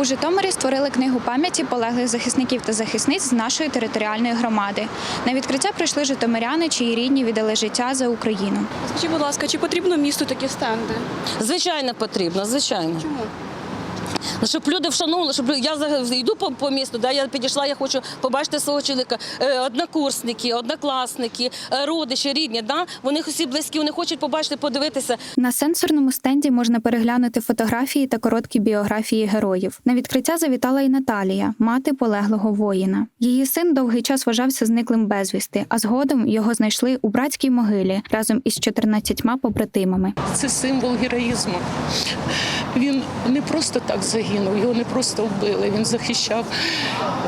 У Житомирі створили книгу пам'яті полеглих захисників та захисниць з нашої територіальної громади. На відкриття прийшли житомиряни, чиї рідні віддали життя за Україну. Скажіть, будь ласка, чи потрібно місту такі стенди? Звичайно, потрібно, звичайно. Чому? Щоб люди вшановували, щоб я за- йду по, по місту, да, я підійшла, я хочу побачити свого чоловіка. Е, однокурсники, однокласники, е, родичі, рідні, да, вони усі близькі, вони хочуть побачити, подивитися. На сенсорному стенді можна переглянути фотографії та короткі біографії героїв. На відкриття завітала і Наталія, мати полеглого воїна. Її син довгий час вважався зниклим безвісти, а згодом його знайшли у братській могилі разом із 14 побратимами. Це символ героїзму. Він не просто так загинув, його не просто вбили. Він захищав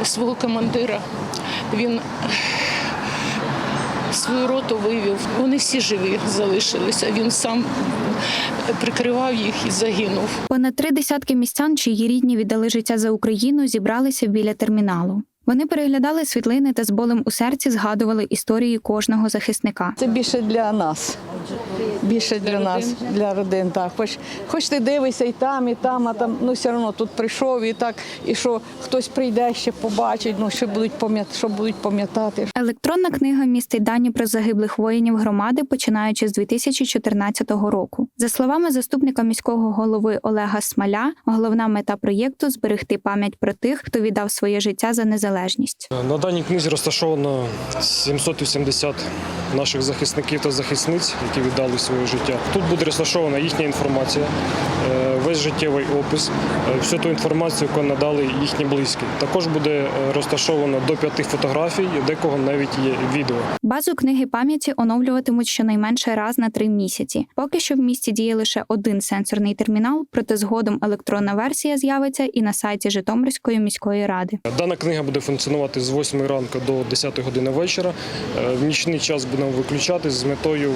свого командира. Він свою роту вивів. Вони всі живі залишилися. Він сам прикривав їх і загинув. Понад три десятки містян, чиї рідні віддали життя за Україну, зібралися біля терміналу. Вони переглядали світлини та з болем у серці згадували історії кожного захисника. Це більше для нас. Більше для, нас, для родин. Так. Хоч, хоч ти дивишся і там, і там, а там ну все одно тут прийшов і так, і що хтось прийде ще побачить, ну що будуть пам'ятати, що будуть пам'ятати. Електронна книга містить дані про загиблих воїнів громади, починаючи з 2014 року. За словами заступника міського голови Олега Смаля, головна мета проєкту зберегти пам'ять про тих, хто віддав своє життя за незалежність. На даній книзі розташовано 780 наших захисників та захисниць, які віддали своє життя. Тут буде розташована їхня інформація, е, весь життєвий опис, е, всю ту інформацію, яку надали їхні близькі. Також буде е, розташовано до п'яти фотографій, декого навіть є відео. Базу книги пам'яті оновлюватимуть щонайменше раз на три місяці. Поки що в місті діє лише один сенсорний термінал, проте згодом електронна версія з'явиться і на сайті Житомирської міської ради. Дана книга буде функціонувати з 8 ранку до 10 години вечора. В нічний час будемо виключати з метою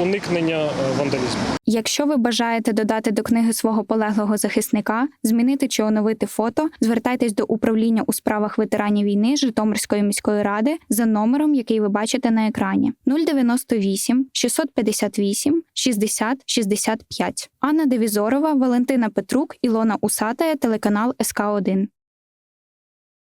уникнення е, вандалізму. Якщо ви бажаєте додати до книги свого полеглого захисника, змінити чи оновити фото, звертайтесь до управління у справах ветеранів війни Житомирської міської ради за номером, який ви бачите на екрані 098 658 60 65. Анна Девізорова, Валентина Петрук, Ілона Усатая, телеканал СК 1